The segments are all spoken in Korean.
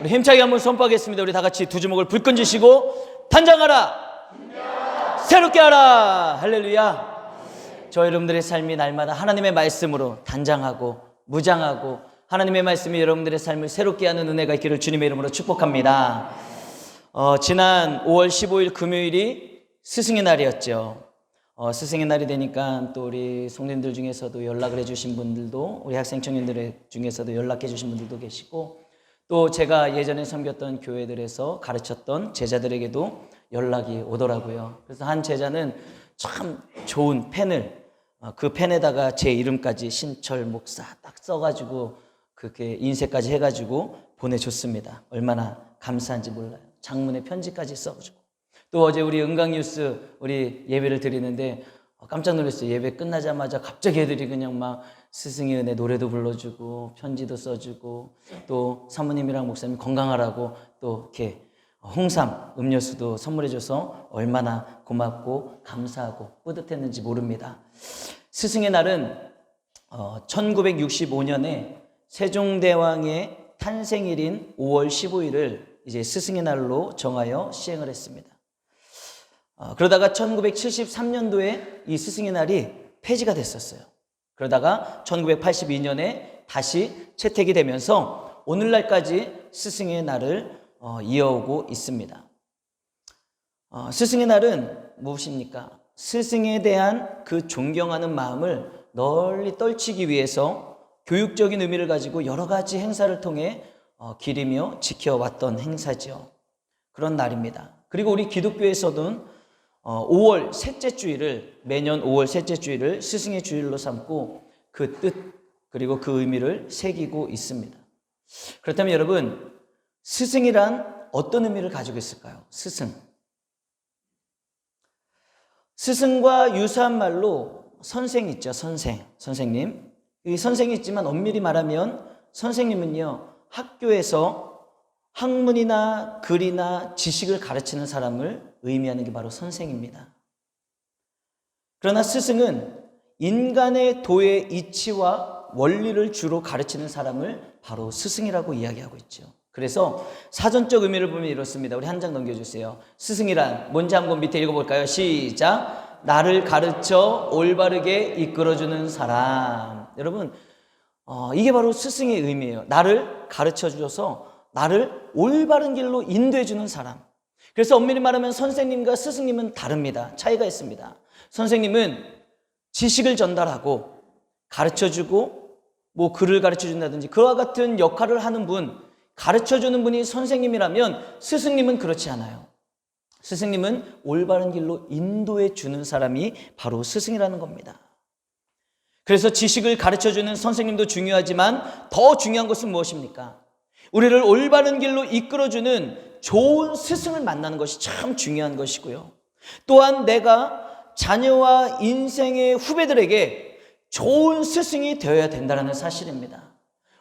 우리 힘차게 한번 선포하겠습니다. 우리 다 같이 두 주먹을 불끈 쥐시고 단장하라. 새롭게 하라. 할렐루야. 저 여러분들의 삶이 날마다 하나님의 말씀으로 단장하고 무장하고 하나님의 말씀이 여러분들의 삶을 새롭게 하는 은혜가 있기를 주님의 이름으로 축복합니다. 어, 지난 5월 15일 금요일이 스승의 날이었죠. 어, 스승의 날이 되니까 또 우리 성도님들 중에서도 연락을 해주신 분들도 우리 학생 청년들 중에서도 연락해 주신 분들도 계시고 또 제가 예전에 섬겼던 교회들에서 가르쳤던 제자들에게도 연락이 오더라고요. 그래서 한 제자는 참 좋은 펜을 어, 그 펜에다가 제 이름까지 신철 목사 딱 써가지고 그렇게 인쇄까지 해가지고 보내줬습니다. 얼마나 감사한지 몰라요. 장문의 편지까지 써가지고. 또 어제 우리 은강뉴스 우리 예배를 드리는데 어, 깜짝 놀랐어요. 예배 끝나자마자 갑자기 애들이 그냥 막 스승의 은혜 노래도 불러주고 편지도 써주고 또 사모님이랑 목사님 건강하라고 또 이렇게 홍삼 음료수도 선물해줘서 얼마나 고맙고 감사하고 뿌듯했는지 모릅니다. 스승의 날은 어, 1965년에 세종대왕의 탄생일인 5월 15일을 이제 스승의 날로 정하여 시행을 했습니다. 어, 그러다가 1973년도에 이 스승의 날이 폐지가 됐었어요. 그러다가 1982년에 다시 채택이 되면서 오늘날까지 스승의 날을 어, 이어오고 있습니다. 어, 스승의 날은 무엇입니까? 스승에 대한 그 존경하는 마음을 널리 떨치기 위해서 교육적인 의미를 가지고 여러 가지 행사를 통해 어, 기리며 지켜왔던 행사죠. 그런 날입니다. 그리고 우리 기독교에서는 어, 5월 셋째 주일을 매년 5월 셋째 주일을 스승의 주일로 삼고 그 뜻 그리고 그 의미를 새기고 있습니다. 그렇다면 여러분 스승이란 어떤 의미를 가지고 있을까요? 스승. 스승과 유사한 말로 선생 있죠. 선생. 선생님. 이 선생이 있지만 엄밀히 말하면 선생님은요. 학교에서 학문이나 글이나 지식을 가르치는 사람을 의미하는 게 바로 선생입니다. 그러나 스승은 인간의 도의 이치와 원리를 주로 가르치는 사람을 바로 스승이라고 이야기하고 있죠. 그래서 사전적 의미를 보면 이렇습니다. 우리 한 장 넘겨주세요. 스승이란 뭔지 한번 밑에 읽어볼까요? 시작. 나를 가르쳐 올바르게 이끌어주는 사람. 여러분, 어, 이게 바로 스승의 의미예요. 나를 가르쳐 주셔서 나를 올바른 길로 인도해 주는 사람. 그래서 엄밀히 말하면 선생님과 스승님은 다릅니다. 차이가 있습니다. 선생님은 지식을 전달하고 가르쳐 주고 뭐 글을 가르쳐 준다든지 그와 같은 역할을 하는 분, 가르쳐 주는 분이 선생님이라면 스승님은 그렇지 않아요. 스승님은 올바른 길로 인도해 주는 사람이 바로 스승이라는 겁니다. 그래서 지식을 가르쳐 주는 선생님도 중요하지만 더 중요한 것은 무엇입니까? 우리를 올바른 길로 이끌어 주는 좋은 스승을 만나는 것이 참 중요한 것이고요. 또한 내가 자녀와 인생의 후배들에게 좋은 스승이 되어야 된다는 사실입니다.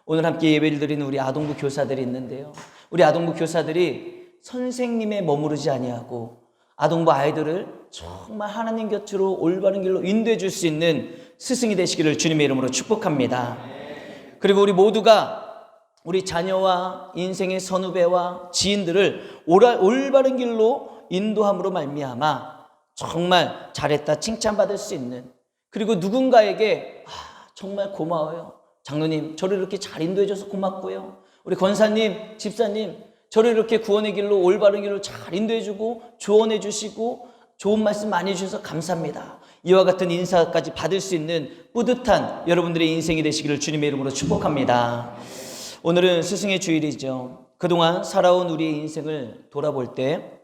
오늘 함께 예배를 드리는 우리 아동부 교사들이 있는데요. 우리 아동부 교사들이 선생님에 머무르지 아니하고 아동부 아이들을 정말 하나님 곁으로 올바른 길로 인도해 줄 수 있는 스승이 되시기를 주님의 이름으로 축복합니다. 그리고 우리 모두가 우리 자녀와 인생의 선후배와 지인들을 올바른 길로 인도함으로 말미암아 정말 잘했다 칭찬받을 수 있는 그리고 누군가에게 아, 정말 고마워요. 장로님 저를 이렇게 잘 인도해줘서 고맙고요. 우리 권사님, 집사님 저를 이렇게 구원의 길로 올바른 길로 잘 인도해주고 조언해주시고 좋은 말씀 많이 해주셔서 감사합니다. 이와 같은 인사까지 받을 수 있는 뿌듯한 여러분들의 인생이 되시기를 주님의 이름으로 축복합니다. 오늘은 스승의 주일이죠. 그동안 살아온 우리의 인생을 돌아볼 때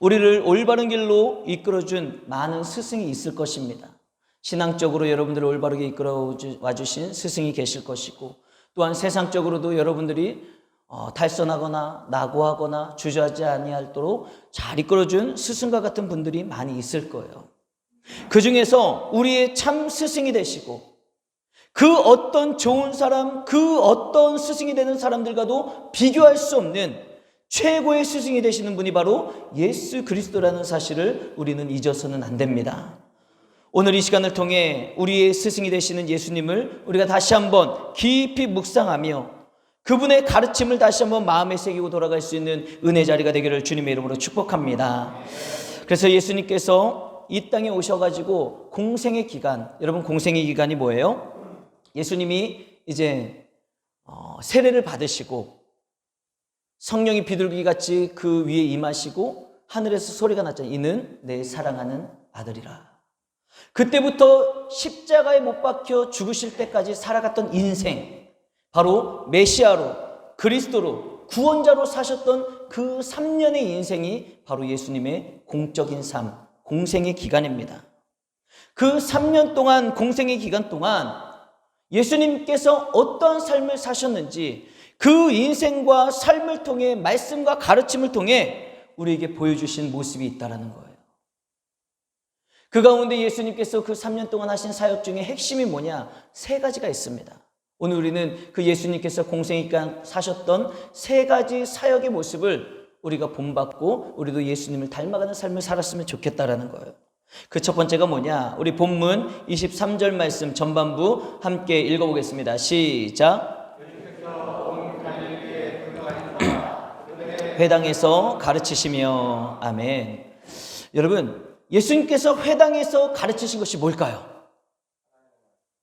우리를 올바른 길로 이끌어준 많은 스승이 있을 것입니다. 신앙적으로 여러분들을 올바르게 이끌어 와주신 스승이 계실 것이고 또한 세상적으로도 여러분들이 어, 달선하거나 낙오하거나 주저하지 아니하도록 잘 이끌어준 스승과 같은 분들이 많이 있을 거예요. 그 중에서 우리의 참 스승이 되시고 그 어떤 좋은 사람, 그 어떤 스승이 되는 사람들과도 비교할 수 없는 최고의 스승이 되시는 분이 바로 예수 그리스도라는 사실을 우리는 잊어서는 안 됩니다. 오늘 이 시간을 통해 우리의 스승이 되시는 예수님을 우리가 다시 한번 깊이 묵상하며 그분의 가르침을 다시 한번 마음에 새기고 돌아갈 수 있는 은혜 자리가 되기를 주님의 이름으로 축복합니다. 그래서 예수님께서 이 땅에 오셔가지고 공생의 기간, 여러분 공생의 기간이 뭐예요? 예수님이 이제 어, 세례를 받으시고 성령이 비둘기 같이 그 위에 임하시고 하늘에서 소리가 났잖아요. 이는 내 사랑하는 아들이라. 그때부터 십자가에 못 박혀 죽으실 때까지 살아갔던 인생, 바로 메시아로, 그리스도로, 구원자로 사셨던 그 3년의 인생이 바로 예수님의 공적인 삶, 공생의 기간입니다. 그 3년 동안, 공생의 기간 동안 예수님께서 어떤 삶을 사셨는지 그 인생과 삶을 통해 말씀과 가르침을 통해 우리에게 보여주신 모습이 있다라는 거예요. 그 가운데 예수님께서 그 3년 동안 하신 사역 중에 핵심이 뭐냐? 세 가지가 있습니다. 오늘 우리는 그 예수님께서 공생이간 사셨던 세 가지 사역의 모습을 우리가 본받고 우리도 예수님을 닮아가는 삶을 살았으면 좋겠다라는 거예요. 그 첫 번째가 뭐냐? 우리 본문 23절 말씀 전반부 함께 읽어보겠습니다. 시작. 회당에서 가르치시며 아멘. 여러분, 예수님께서 회당에서 가르치신 것이 뭘까요?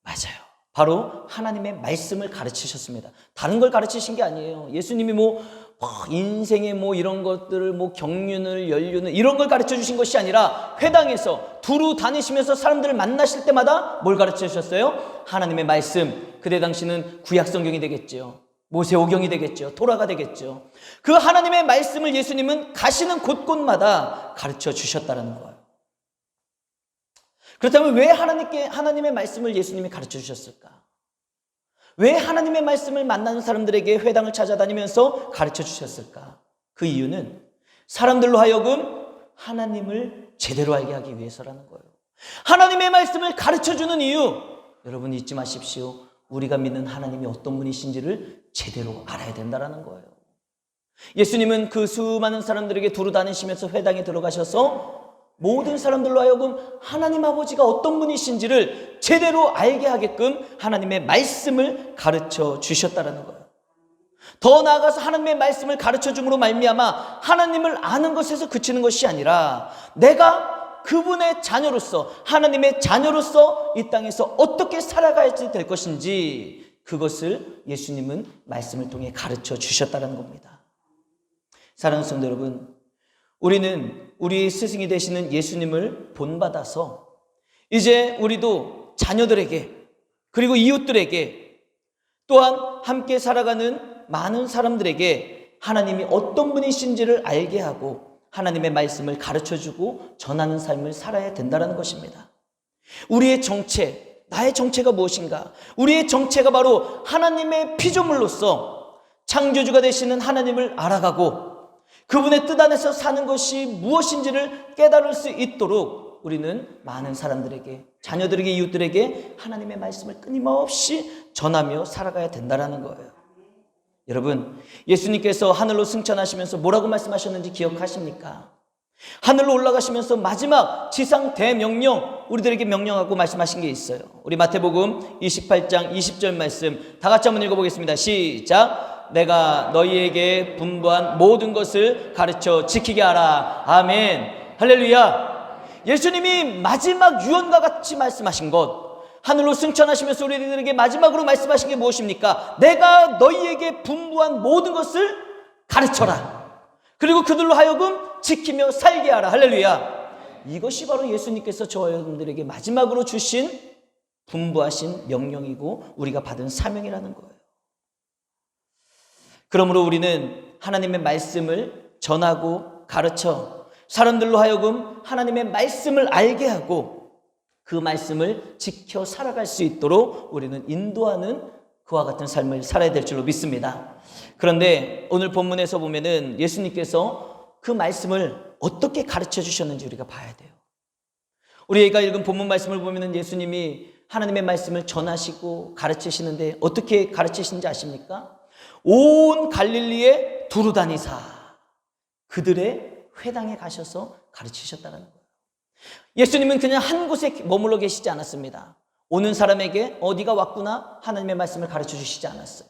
맞아요. 바로 하나님의 말씀을 가르치셨습니다. 다른 걸 가르치신 게 아니에요. 예수님이 뭐, 뭐 인생의 뭐 이런 것들을 뭐 경륜을 연륜을 이런 걸 가르쳐 주신 것이 아니라 회당에서 두루 다니시면서 사람들을 만나실 때마다 뭘 가르쳐 주셨어요? 하나님의 말씀. 그때 당시는 구약 성경이 되겠죠. 모세오경이 되겠죠. 토라가 되겠죠. 그 하나님의 말씀을 예수님은 가시는 곳곳마다 가르쳐 주셨다는 거예요. 그렇다면 왜 하나님께 하나님의 말씀을 예수님이 가르쳐 주셨을까? 왜 하나님의 말씀을 만나는 사람들에게 회당을 찾아다니면서 가르쳐 주셨을까? 그 이유는 사람들로 하여금 하나님을 제대로 알게 하기 위해서라는 거예요. 하나님의 말씀을 가르쳐 주는 이유, 여러분 잊지 마십시오. 우리가 믿는 하나님이 어떤 분이신지를 제대로 알아야 된다라는 거예요. 예수님은 그 수많은 사람들에게 두루 다니시면서 회당에 들어가셔서 모든 사람들로 하여금 하나님 아버지가 어떤 분이신지를 제대로 알게 하게끔 하나님의 말씀을 가르쳐 주셨다라는 거예요. 더 나아가서 하나님의 말씀을 가르쳐 줌으로 말미암아 하나님을 아는 것에서 그치는 것이 아니라 내가 그분의 자녀로서 하나님의 자녀로서 이 땅에서 어떻게 살아가야 될 것인지 그것을 예수님은 말씀을 통해 가르쳐 주셨다는 겁니다. 사랑하는 성도 여러분, 우리는 우리 스승이 되시는 예수님을 본받아서 이제 우리도 자녀들에게 그리고 이웃들에게 또한 함께 살아가는 많은 사람들에게 하나님이 어떤 분이신지를 알게 하고 하나님의 말씀을 가르쳐 주고 전하는 삶을 살아야 된다는 것입니다. 우리의 정체, 나의 정체가 무엇인가? 우리의 정체가 바로 하나님의 피조물로서 창조주가 되시는 하나님을 알아가고 그분의 뜻 안에서 사는 것이 무엇인지를 깨달을 수 있도록 우리는 많은 사람들에게, 자녀들에게, 이웃들에게 하나님의 말씀을 끊임없이 전하며 살아가야 된다는 거예요. 여러분, 예수님께서 하늘로 승천하시면서 뭐라고 말씀하셨는지 기억하십니까? 하늘로 올라가시면서 마지막 지상 대명령 우리들에게 명령하고 말씀하신 게 있어요. 우리 마태복음 28장 20절 말씀 다 같이 한번 읽어보겠습니다. 시작. 내가 너희에게 분부한 모든 것을 가르쳐 지키게 하라. 아멘. 할렐루야. 예수님이 마지막 유언과 같이 말씀하신 것 하늘로 승천하시면서 우리들에게 마지막으로 말씀하신 게 무엇입니까? 내가 너희에게 분부한 모든 것을 가르쳐라. 그리고 그들로 하여금 지키며 살게 하라. 할렐루야. 이것이 바로 예수님께서 저와 여러분들에게 마지막으로 주신 분부하신 명령이고 우리가 받은 사명이라는 거예요. 그러므로 우리는 하나님의 말씀을 전하고 가르쳐 사람들로 하여금 하나님의 말씀을 알게 하고 그 말씀을 지켜 살아갈 수 있도록 우리는 인도하는 그와 같은 삶을 살아야 될 줄로 믿습니다. 그런데 오늘 본문에서 보면은 예수님께서 그 말씀을 어떻게 가르쳐 주셨는지 우리가 봐야 돼요. 우리가 읽은 본문 말씀을 보면은 예수님이 하나님의 말씀을 전하시고 가르치시는데 어떻게 가르치시는지 아십니까? 온 갈릴리에 두루 다니사 그들의 회당에 가셔서 가르치셨다는 거예요. 예수님은 그냥 한 곳에 머물러 계시지 않았습니다. 오는 사람에게 어디가 왔구나 하나님의 말씀을 가르쳐 주시지 않았어요.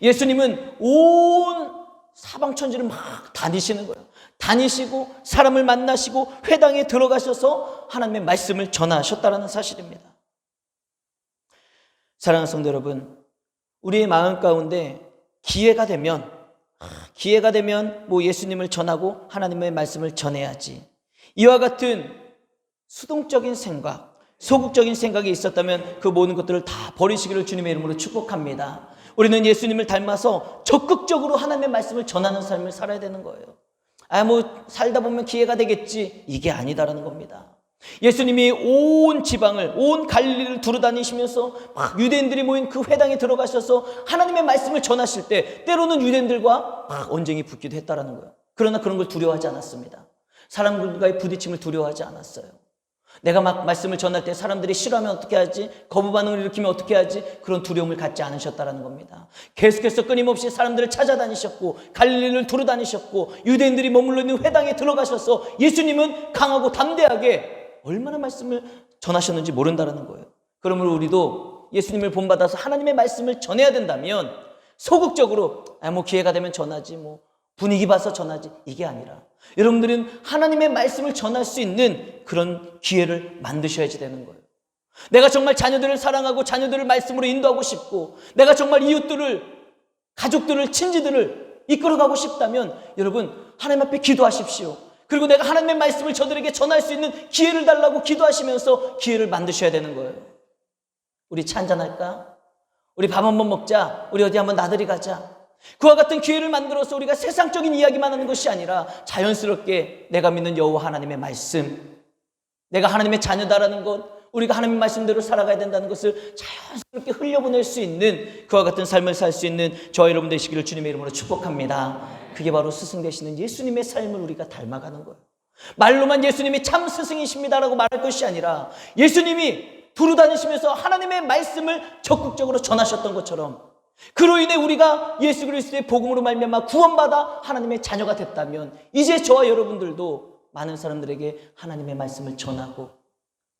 예수님은 온 사방 천지를 막 다니시는 거예요. 다니시고 사람을 만나시고 회당에 들어가셔서 하나님의 말씀을 전하셨다는 사실입니다. 사랑하는 성도 여러분, 우리의 마음 가운데 기회가 되면 아, 기회가 되면 뭐 예수님을 전하고 하나님의 말씀을 전해야지. 이와 같은 수동적인 생각, 소극적인 생각이 있었다면 그 모든 것들을 다 버리시기를 주님의 이름으로 축복합니다. 우리는 예수님을 닮아서 적극적으로 하나님의 말씀을 전하는 삶을 살아야 되는 거예요. 아, 뭐, 살다 보면 기회가 되겠지. 이게 아니다라는 겁니다. 예수님이 온 지방을, 온 갈릴리를 두루다니시면서 막 유대인들이 모인 그 회당에 들어가셔서 하나님의 말씀을 전하실 때 때로는 유대인들과 막 언쟁이 붙기도 했다라는 거예요. 그러나 그런 걸 두려워하지 않았습니다. 사람들과의 부딪힘을 두려워하지 않았어요. 내가 막 말씀을 전할 때 사람들이 싫어하면 어떻게 하지? 거부 반응을 일으키면 어떻게 하지? 그런 두려움을 갖지 않으셨다라는 겁니다. 계속해서 끊임없이 사람들을 찾아다니셨고 갈릴리를 두루다니셨고 유대인들이 머물러 있는 회당에 들어가셔서 예수님은 강하고 담대하게 얼마나 말씀을 전하셨는지 모른다라는 거예요. 그러므로 우리도 예수님을 본받아서 하나님의 말씀을 전해야 된다면 소극적으로 아, 뭐 기회가 되면 전하지 뭐 분위기 봐서 전하지 이게 아니라 여러분들은 하나님의 말씀을 전할 수 있는 그런 기회를 만드셔야지 되는 거예요. 내가 정말 자녀들을 사랑하고 자녀들을 말씀으로 인도하고 싶고 내가 정말 이웃들을 가족들을 친지들을 이끌어가고 싶다면 여러분 하나님 앞에 기도하십시오. 그리고 내가 하나님의 말씀을 저들에게 전할 수 있는 기회를 달라고 기도하시면서 기회를 만드셔야 되는 거예요. 우리 차 한잔 할까? 우리 밥 한번 먹자. 우리 어디 한번 나들이 가자. 그와 같은 기회를 만들어서 우리가 세상적인 이야기만 하는 것이 아니라 자연스럽게 내가 믿는 여호와 하나님의 말씀, 내가 하나님의 자녀다라는 것, 우리가 하나님의 말씀대로 살아가야 된다는 것을 자연스럽게 흘려보낼 수 있는 그와 같은 삶을 살 수 있는 저와 여러분 되시기를 주님의 이름으로 축복합니다. 그게 바로 스승 되시는 예수님의 삶을 우리가 닮아가는 거예요. 말로만 예수님이 참 스승이십니다라고 말할 것이 아니라 예수님이 두루 다니시면서 하나님의 말씀을 적극적으로 전하셨던 것처럼 그로 인해 우리가 예수 그리스도의 복음으로 말미암아 구원받아 하나님의 자녀가 됐다면 이제 저와 여러분들도 많은 사람들에게 하나님의 말씀을 전하고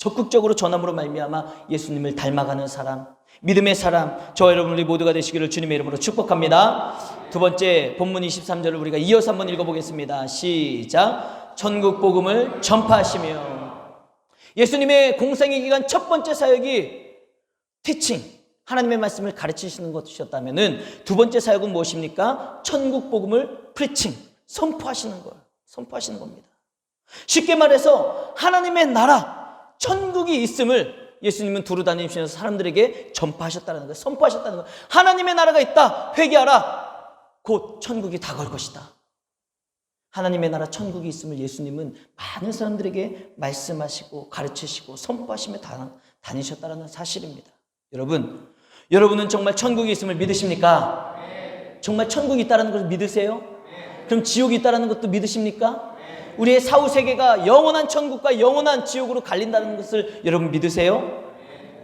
적극적으로 전함으로 말미암아 예수님을 닮아가는 사람, 믿음의 사람, 저와 여러분들이 모두가 되시기를 주님의 이름으로 축복합니다. 두 번째 본문 23절을 우리가 이어서 한번 읽어보겠습니다. 시작. 천국 복음을 전파하시며 예수님의 공생의 기간 첫 번째 사역이 티칭, 하나님의 말씀을 가르치시는 것이었다면은 두 번째 사역은 무엇입니까? 천국 복음을 프리칭, 선포하시는 거예요. 선포하시는 겁니다. 쉽게 말해서 하나님의 나라, 천국이 있음을 예수님은 두루 다니시면서 사람들에게 전파하셨다는 거예요. 선포하셨다는 거예요. 하나님의 나라가 있다. 회개하라. 곧 천국이 다가올 것이다. 하나님의 나라 천국이 있음을 예수님은 많은 사람들에게 말씀하시고 가르치시고 선포하시며 다, 다니셨다는 사실입니다. 여러분, 여러분은 정말 천국이 있음을 믿으십니까? 정말 천국이 있다는 것을 믿으세요? 그럼 지옥이 있다는 것도 믿으십니까? 우리의 사후 세계가 영원한 천국과 영원한 지옥으로 갈린다는 것을 여러분 믿으세요?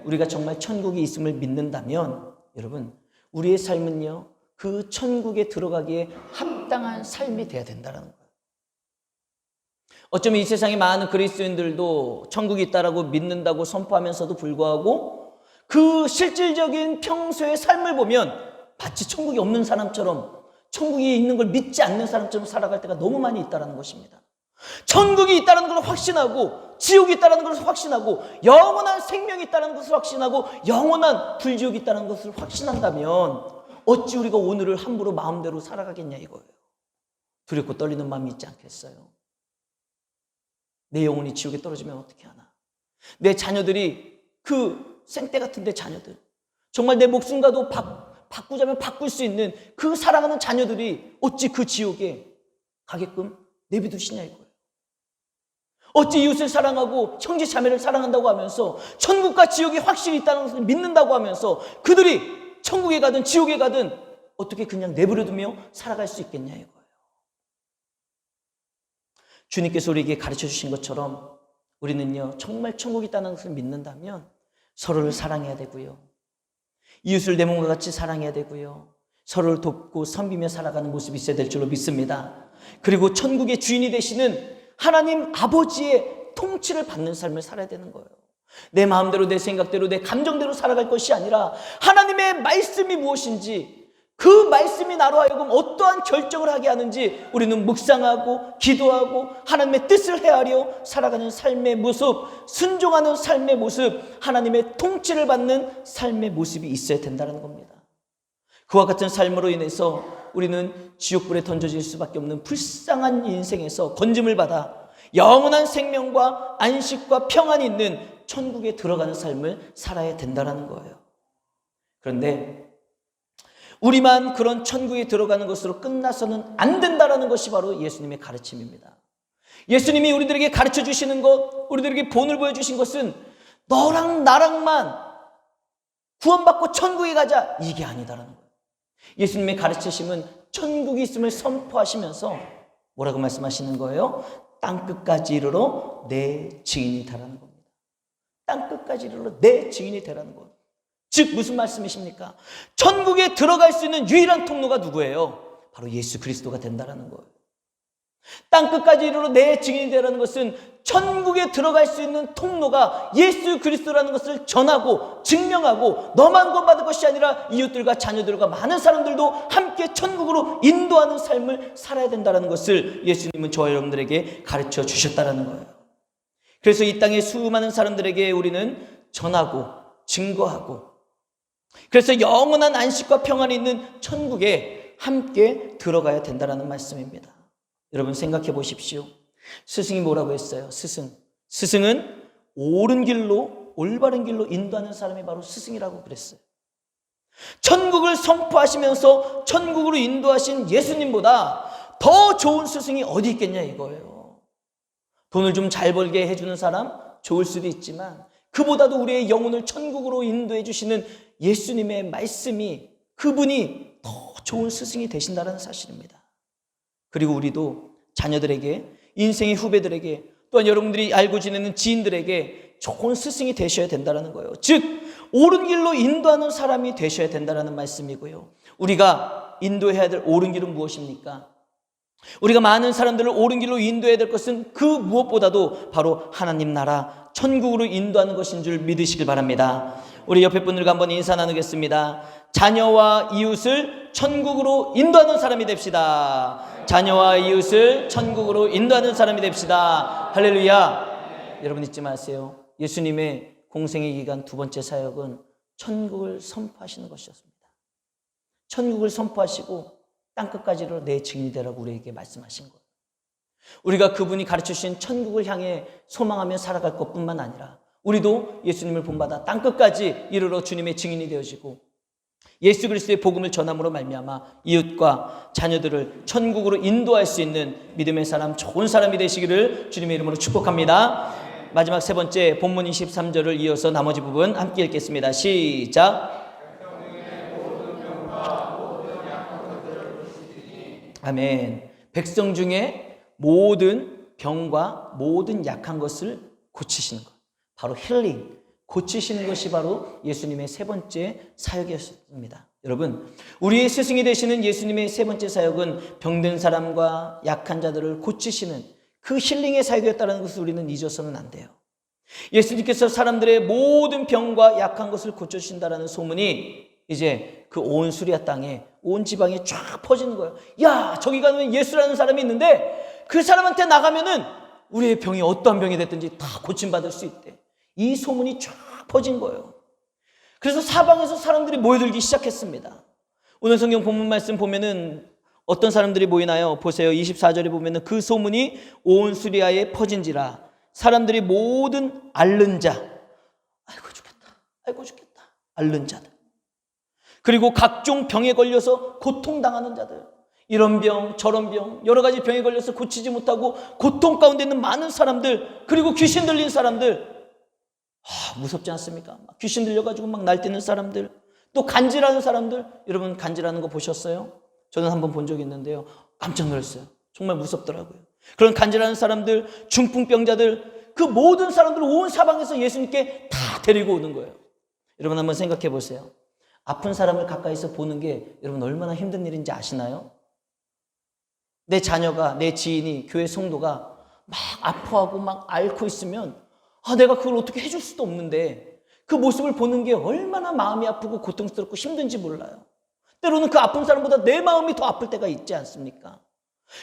우리가 정말 천국이 있음을 믿는다면 여러분 우리의 삶은요 그 천국에 들어가기에 합당한 삶이 돼야 된다는 거예요. 어쩌면 이 세상에 많은 그리스도인들도 천국이 있다라고 믿는다고 선포하면서도 불구하고 그 실질적인 평소의 삶을 보면 마치 천국이 없는 사람처럼 천국이 있는 걸 믿지 않는 사람처럼 살아갈 때가 너무 많이 있다는 것입니다. 천국이 있다는 걸 확신하고 지옥이 있다는 것을 확신하고 영원한 생명이 있다는 것을 확신하고 영원한 불지옥이 있다는 것을 확신한다면 어찌 우리가 오늘을 함부로 마음대로 살아가겠냐 이거예요. 두렵고 떨리는 마음이 있지 않겠어요? 내 영혼이 지옥에 떨어지면 어떻게 하나? 내 자녀들이 그 생때 같은데 자녀들 정말 내 목숨과도 바, 바꾸자면 바꿀 수 있는 그 사랑하는 자녀들이 어찌 그 지옥에 가게끔 내비두시냐 이거예요. 어찌 이웃을 사랑하고 형제 자매를 사랑한다고 하면서 천국과 지옥이 확실히 있다는 것을 믿는다고 하면서 그들이 천국에 가든 지옥에 가든 어떻게 그냥 내버려두며 살아갈 수 있겠냐 이거예요. 주님께서 우리에게 가르쳐 주신 것처럼 우리는요 정말 천국이 있다는 것을 믿는다면 서로를 사랑해야 되고요. 이웃을 내 몸과 같이 사랑해야 되고요. 서로를 돕고 섬기며 살아가는 모습이 있어야 될 줄로 믿습니다. 그리고 천국의 주인이 되시는 하나님 아버지의 통치를 받는 삶을 살아야 되는 거예요. 내 마음대로, 내 생각대로, 내 감정대로 살아갈 것이 아니라 하나님의 말씀이 무엇인지 그 말씀이 나로 하여금 어떠한 결정을 하게 하는지 우리는 묵상하고 기도하고 하나님의 뜻을 헤아려 살아가는 삶의 모습, 순종하는 삶의 모습, 하나님의 통치를 받는 삶의 모습이 있어야 된다는 겁니다. 그와 같은 삶으로 인해서 우리는 지옥불에 던져질 수밖에 없는 불쌍한 인생에서 건짐을 받아 영원한 생명과 안식과 평안이 있는 천국에 들어가는 삶을 살아야 된다는 거예요. 그런데 우리만 그런 천국에 들어가는 것으로 끝나서는 안 된다라는 것이 바로 예수님의 가르침입니다. 예수님이 우리들에게 가르쳐 주시는 것, 우리들에게 본을 보여 주신 것은 너랑 나랑만 구원받고 천국에 가자 이게 아니다라는 거 예수님의 가르치심은 천국이 있음을 선포하시면서 뭐라고 말씀하시는 거예요? 땅 끝까지 이르러 내 증인이 되라는 겁니다. 땅 끝까지 이르러 내 증인이 되라는 거예요. 즉 무슨 말씀이십니까? 천국에 들어갈 수 있는 유일한 통로가 누구예요? 바로 예수 그리스도가 된다라는 거예요. 땅 끝까지 이르러 내 증인이 되라는 것은 천국에 들어갈 수 있는 통로가 예수 그리스도라는 것을 전하고 증명하고 너만 구원받을 것이 아니라 이웃들과 자녀들과 많은 사람들도 함께 천국으로 인도하는 삶을 살아야 된다는 것을 예수님은 저와 여러분들에게 가르쳐 주셨다라는 거예요. 그래서 이 땅의 수많은 사람들에게 우리는 전하고 증거하고 그래서 영원한 안식과 평안이 있는 천국에 함께 들어가야 된다는 말씀입니다. 여러분 생각해 보십시오. 스승이 뭐라고 했어요? 스승. 스승은 옳은 길로, 올바른 길로 인도하는 사람이 바로 스승이라고 그랬어요. 천국을 선포하시면서 천국으로 인도하신 예수님보다 더 좋은 스승이 어디 있겠냐 이거예요. 돈을 좀 잘 벌게 해주는 사람 좋을 수도 있지만 그보다도 우리의 영혼을 천국으로 인도해 주시는 예수님의 말씀이 그분이 더 좋은 스승이 되신다는 사실입니다. 그리고 우리도 자녀들에게 인생의 후배들에게 또한 여러분들이 알고 지내는 지인들에게 좋은 스승이 되셔야 된다는 거예요. 즉 옳은 길로 인도하는 사람이 되셔야 된다는 말씀이고요. 우리가 인도해야 될 옳은 길은 무엇입니까? 우리가 많은 사람들을 옳은 길로 인도해야 될 것은 그 무엇보다도 바로 하나님 나라 천국으로 인도하는 것인 줄 믿으시길 바랍니다. 우리 옆에 분들과 한번 인사 나누겠습니다. 자녀와 이웃을 천국으로 인도하는 사람이 됩시다. 자녀와 이웃을 천국으로 인도하는 사람이 됩시다. 할렐루야. 여러분 잊지 마세요. 예수님의 공생의 기간 두 번째 사역은 천국을 선포하시는 것이었습니다. 천국을 선포하시고 땅 끝까지로 내 증인이 되라고 우리에게 말씀하신 거예요. 우리가 그분이 가르쳐 주신 천국을 향해 소망하며 살아갈 것뿐만 아니라 우리도 예수님을 본받아 땅 끝까지 이르러 주님의 증인이 되어지고 예수 그리스도의 복음을 전함으로 말미암아 이웃과 자녀들을 천국으로 인도할 수 있는 믿음의 사람 좋은 사람이 되시기를 주님의 이름으로 축복합니다. 마지막 세 번째 본문 23절을 이어서 나머지 부분 함께 읽겠습니다. 시작. 아멘. 백성 중에 모든 병과 모든 약한 것을 고치시는 것. 바로 힐링. 고치시는 것이 바로 예수님의 세 번째 사역이었습니다. 여러분, 우리의 스승이 되시는 예수님의 세 번째 사역은 병든 사람과 약한 자들을 고치시는 그 힐링의 사역이었다는 것을 우리는 잊어서는 안 돼요. 예수님께서 사람들의 모든 병과 약한 것을 고쳐주신다는 소문이 이제 그 온 수리아 땅에 온 지방에 쫙 퍼지는 거예요. 야, 저기 가면 예수라는 사람이 있는데 그 사람한테 나가면은 우리의 병이 어떠한 병이 됐든지 다 고침받을 수 있대. 이 소문이 쫙 퍼진 거예요. 그래서 사방에서 사람들이 모여들기 시작했습니다. 오늘 성경 본문 말씀 보면은 어떤 사람들이 모이나요? 보세요. 24절에 보면은 그 소문이 온 수리아에 퍼진지라 사람들이 모든 앓는 자 아이고 죽겠다. 아이고 죽겠다. 앓는 자들. 그리고 각종 병에 걸려서 고통당하는 자들. 이런 병, 저런 병, 여러 가지 병에 걸려서 고치지 못하고 고통 가운데 있는 많은 사람들, 그리고 귀신 들린 사람들. 아, 무섭지 않습니까? 막 귀신 들려가지고 막 날뛰는 사람들, 또 간질하는 사람들. 여러분 간질하는 거 보셨어요? 저는 한번 본 적이 있는데요. 깜짝 놀랐어요. 정말 무섭더라고요. 그런 간질하는 사람들, 중풍병자들, 그 모든 사람들을 온 사방에서 예수님께 다 데리고 오는 거예요. 여러분 한번 생각해 보세요. 아픈 사람을 가까이서 보는 게 여러분 얼마나 힘든 일인지 아시나요? 내 자녀가, 내 지인이, 교회 성도가 막 아파하고 막 앓고 있으면 아, 내가 그걸 어떻게 해줄 수도 없는데 그 모습을 보는 게 얼마나 마음이 아프고 고통스럽고 힘든지 몰라요. 때로는 그 아픈 사람보다 내 마음이 더 아플 때가 있지 않습니까?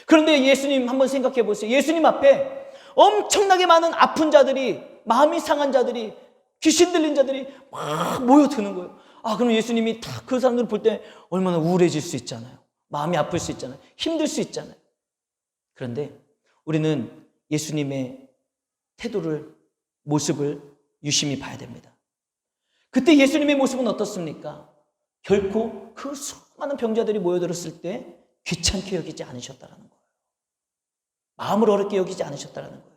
그런데 예수님 한번 생각해 보세요. 예수님 앞에 엄청나게 많은 아픈 자들이, 마음이 상한 자들이, 귀신 들린 자들이 막 모여드는 거예요. 아, 그럼 예수님이 다 그 사람들을 볼때 얼마나 우울해질 수 있잖아요. 마음이 아플 수 있잖아요. 힘들 수 있잖아요. 그런데 우리는 예수님의 태도를, 모습을 유심히 봐야 됩니다. 그때 예수님의 모습은 어떻습니까? 결코 그 수많은 병자들이 모여들었을 때 귀찮게 여기지 않으셨다라는 거예요. 마음을 어렵게 여기지 않으셨다라는 거예요.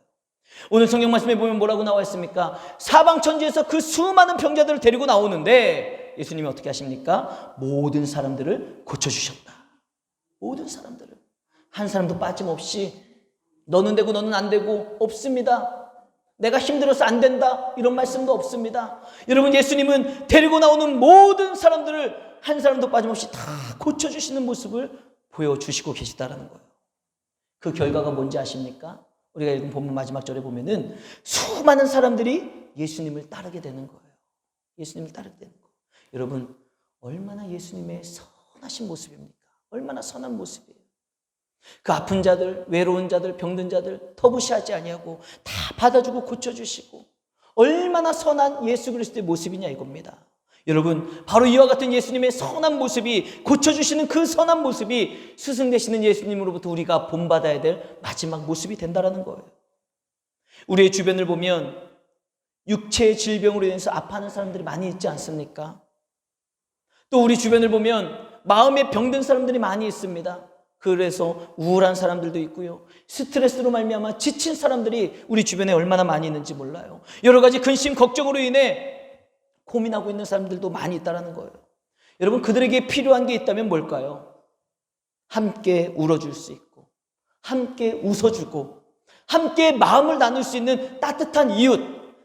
오늘 성경 말씀에 보면 뭐라고 나와 있습니까? 사방 천지에서 그 수많은 병자들을 데리고 나오는데 예수님이 어떻게 하십니까? 모든 사람들을 고쳐 주셨다. 모든 사람들을 한 사람도 빠짐없이 너는 되고 너는 안 되고 없습니다. 내가 힘들어서 안 된다. 이런 말씀도 없습니다. 여러분, 예수님은 데리고 나오는 모든 사람들을 한 사람도 빠짐없이 다 고쳐 주시는 모습을 보여 주시고 계시다라는 거예요. 그 결과가 뭔지 아십니까? 우리가 읽은 본문 마지막 절에 보면은 수많은 사람들이 예수님을 따르게 되는 거예요. 예수님을 따르게 되는 거예요. 여러분, 얼마나 예수님의 선하신 모습입니까? 얼마나 선한 모습이에요. 그 아픈 자들, 외로운 자들, 병든 자들 터부시하지 아니하고 다 받아주고 고쳐주시고 얼마나 선한 예수 그리스도의 모습이냐 이겁니다. 여러분, 바로 이와 같은 예수님의 선한 모습이 고쳐주시는 그 선한 모습이 스승 되시는 예수님으로부터 우리가 본받아야 될 마지막 모습이 된다라는 거예요. 우리의 주변을 보면 육체의 질병으로 인해서 아파하는 사람들이 많이 있지 않습니까? 또 우리 주변을 보면 마음에 병든 사람들이 많이 있습니다. 그래서 우울한 사람들도 있고요. 스트레스로 말미암아 지친 사람들이 우리 주변에 얼마나 많이 있는지 몰라요. 여러 가지 근심 걱정으로 인해 고민하고 있는 사람들도 많이 있다라는 거예요. 여러분 그들에게 필요한 게 있다면 뭘까요? 함께 울어줄 수 있고 함께 웃어주고 함께 마음을 나눌 수 있는 따뜻한 이웃,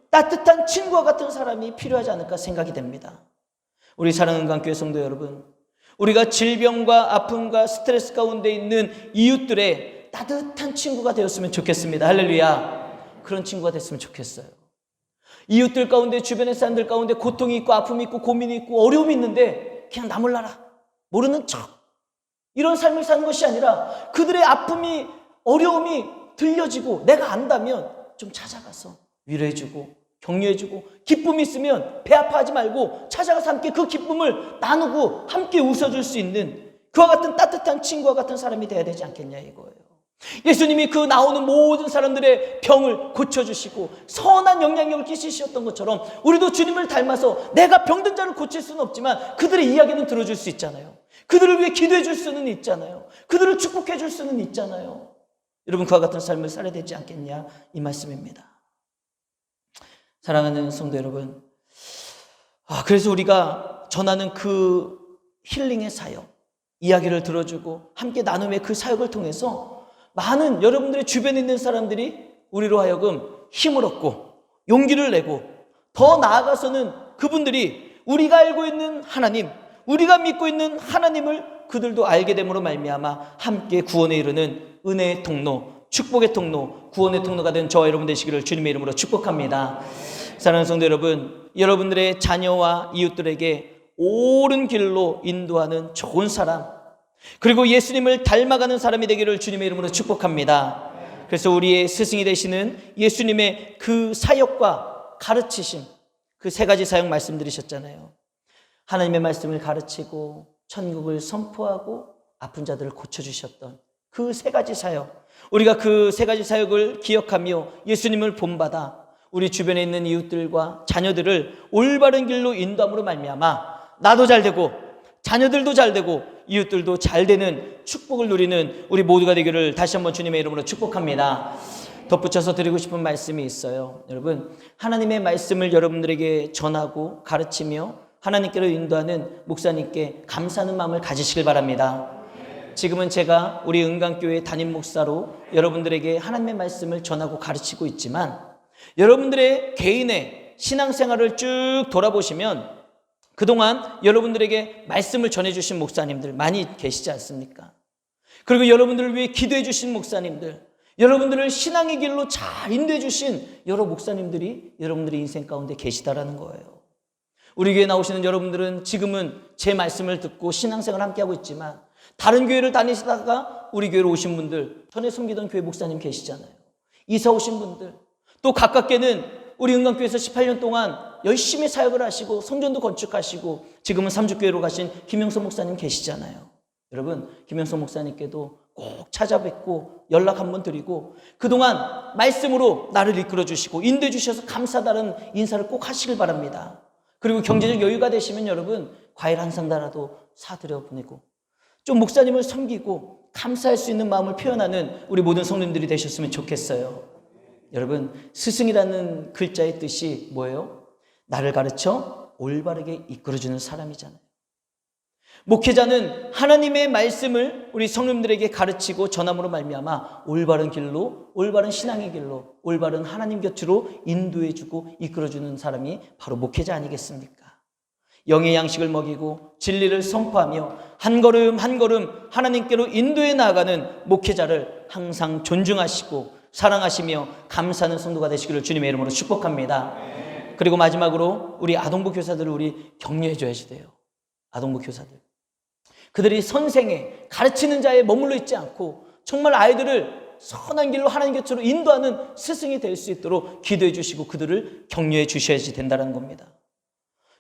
따뜻한 친구와 같은 사람이 필요하지 않을까 생각이 됩니다. 우리 사랑하는 강교회 성도 여러분, 우리가 질병과 아픔과 스트레스 가운데 있는 이웃들의 따뜻한 친구가 되었으면 좋겠습니다. 할렐루야. 그런 친구가 됐으면 좋겠어요. 이웃들 가운데 주변의 사람들 가운데 고통이 있고 아픔이 있고 고민이 있고 어려움이 있는데 그냥 나 몰라라. 모르는 척. 이런 삶을 사는 것이 아니라 그들의 아픔이 어려움이 들려지고 내가 안다면 좀 찾아가서 위로해주고 격려해주고 기쁨이 있으면 배 아파하지 말고 찾아가서 함께 그 기쁨을 나누고 함께 웃어줄 수 있는 그와 같은 따뜻한 친구와 같은 사람이 돼야 되지 않겠냐 이거예요. 예수님이 그 나오는 모든 사람들의 병을 고쳐주시고 선한 영향력을 끼치셨던 것처럼 우리도 주님을 닮아서 내가 병든 자를 고칠 수는 없지만 그들의 이야기는 들어줄 수 있잖아요. 그들을 위해 기도해 줄 수는 있잖아요. 그들을 축복해 줄 수는 있잖아요. 여러분 그와 같은 삶을 살아야 되지 않겠냐 이 말씀입니다. 사랑하는 성도 여러분, 아, 그래서 우리가 전하는 그 힐링의 사역, 이야기를 들어주고 함께 나눔의 그 사역을 통해서 많은 여러분들의 주변에 있는 사람들이 우리로 하여금 힘을 얻고 용기를 내고 더 나아가서는 그분들이 우리가 알고 있는 하나님, 우리가 믿고 있는 하나님을 그들도 알게 됨으로 말미암아 함께 구원에 이르는 은혜의 통로, 축복의 통로, 구원의 통로가 된 저와 여러분 되시기를 주님의 이름으로 축복합니다. 사랑하는 성도 여러분, 여러분들의 자녀와 이웃들에게 옳은 길로 인도하는 좋은 사람, 그리고 예수님을 닮아가는 사람이 되기를 주님의 이름으로 축복합니다. 그래서 우리의 스승이 되시는 예수님의 그 사역과 가르치심, 그 세 가지 사역 말씀드리셨잖아요. 하나님의 말씀을 가르치고 천국을 선포하고 아픈 자들을 고쳐주셨던 그 세 가지 사역. 우리가 그 세 가지 사역을 기억하며 예수님을 본받아 우리 주변에 있는 이웃들과 자녀들을 올바른 길로 인도함으로 말미암아 나도 잘 되고 자녀들도 잘 되고 이웃들도 잘 되는 축복을 누리는 우리 모두가 되기를 다시 한번 주님의 이름으로 축복합니다. 덧붙여서 드리고 싶은 말씀이 있어요. 여러분, 하나님의 말씀을 여러분들에게 전하고 가르치며 하나님께로 인도하는 목사님께 감사하는 마음을 가지시길 바랍니다. 지금은 제가 우리 은강교회 담임 목사로 여러분들에게 하나님의 말씀을 전하고 가르치고 있지만 여러분들의 개인의 신앙생활을 쭉 돌아보시면 그동안 여러분들에게 말씀을 전해주신 목사님들 많이 계시지 않습니까? 그리고 여러분들을 위해 기도해 주신 목사님들, 여러분들을 신앙의 길로 잘 인도해 주신 여러 목사님들이 여러분들의 인생 가운데 계시다라는 거예요. 우리 교회 나오시는 여러분들은 지금은 제 말씀을 듣고 신앙생활 함께 하고 있지만 다른 교회를 다니시다가 우리 교회로 오신 분들, 전에 섬기던 교회 목사님 계시잖아요. 이사 오신 분들, 또 가깝게는 우리 은강교회에서 18년 동안 열심히 사역을 하시고 성전도 건축하시고 지금은 삼주교회로 가신 김영선 목사님 계시잖아요. 여러분, 김영선 목사님께도 꼭 찾아뵙고 연락 한번 드리고 그동안 말씀으로 나를 이끌어 주시고 인도해 주셔서 감사다는 인사를 꼭 하시길 바랍니다. 그리고 경제적 여유가 되시면 여러분 과일 한 상자라도 사드려 보내고 좀 목사님을 섬기고 감사할 수 있는 마음을 표현하는 우리 모든 성도님들이 되셨으면 좋겠어요. 여러분 스승이라는 글자의 뜻이 뭐예요? 나를 가르쳐 올바르게 이끌어주는 사람이잖아요. 목회자는 하나님의 말씀을 우리 성도님들에게 가르치고 전함으로 말미암아 올바른 길로 올바른 신앙의 길로 올바른 하나님 곁으로 인도해주고 이끌어주는 사람이 바로 목회자 아니겠습니까? 영의 양식을 먹이고 진리를 선포하며 한 걸음 한 걸음 하나님께로 인도해 나아가는 목회자를 항상 존중하시고 사랑하시며 감사하는 성도가 되시기를 주님의 이름으로 축복합니다. 그리고 마지막으로 우리 아동부 교사들을 우리 격려해 줘야지 돼요. 아동부 교사들. 그들이 선생에 가르치는 자에 머물러 있지 않고 정말 아이들을 선한 길로 하나님 곁으로 인도하는 스승이 될 수 있도록 기도해 주시고 그들을 격려해 주셔야지 된다는 겁니다.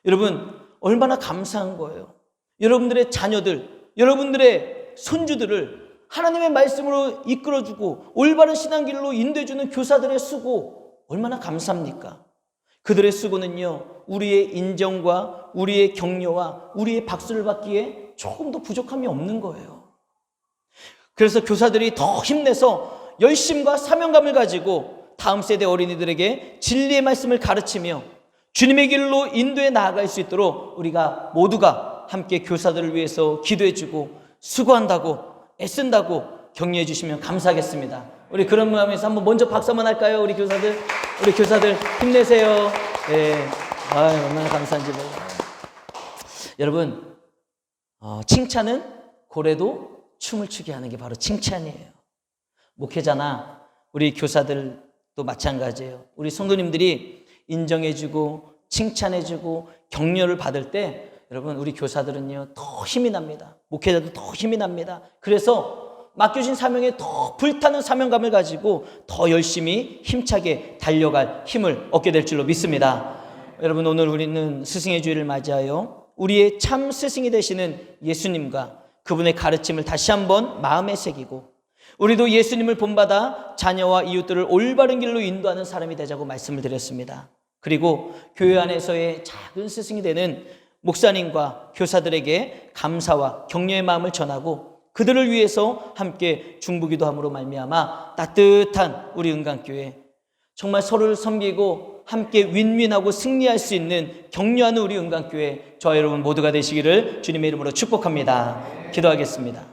여러분, 얼마나 감사한 거예요. 여러분들의 자녀들, 여러분들의 손주들을 하나님의 말씀으로 이끌어주고 올바른 신앙길로 인도해주는 교사들의 수고 얼마나 감사합니까? 그들의 수고는요, 우리의 인정과 우리의 격려와 우리의 박수를 받기에 조금도 부족함이 없는 거예요. 그래서 교사들이 더 힘내서 열심과 사명감을 가지고 다음 세대 어린이들에게 진리의 말씀을 가르치며 주님의 길로 인도해 나아갈 수 있도록 우리가 모두가 함께 교사들을 위해서 기도해주고 수고한다고 애쓴다고 격려해 주시면 감사하겠습니다. 우리 그런 마음에서 한번 먼저 박수 한번 할까요? 우리 교사들, 우리 교사들 힘내세요. 예. 아, 얼마나 감사한지 몰라요. 여러분, 어, 칭찬은 고래도 춤을 추게 하는 게 바로 칭찬이에요. 목회자나 우리 교사들도 마찬가지예요. 우리 성도님들이 인정해주고 칭찬해주고 격려를 받을 때 여러분 우리 교사들은요 더 힘이 납니다. 목회자도 더 힘이 납니다. 그래서 맡겨진 사명에 더 불타는 사명감을 가지고 더 열심히 힘차게 달려갈 힘을 얻게 될 줄로 믿습니다. 여러분 오늘 우리는 스승의 주일을 맞이하여 우리의 참 스승이 되시는 예수님과 그분의 가르침을 다시 한번 마음에 새기고 우리도 예수님을 본받아 자녀와 이웃들을 올바른 길로 인도하는 사람이 되자고 말씀을 드렸습니다. 그리고 교회 안에서의 작은 스승이 되는 목사님과 교사들에게 감사와 격려의 마음을 전하고 그들을 위해서 함께 중부기도 함으로 말미암아 따뜻한 우리 은강교회 정말 서로를 섬기고 함께 윈윈하고 승리할 수 있는 격려하는 우리 은강교회 저와 여러분 모두가 되시기를 주님의 이름으로 축복합니다. 기도하겠습니다.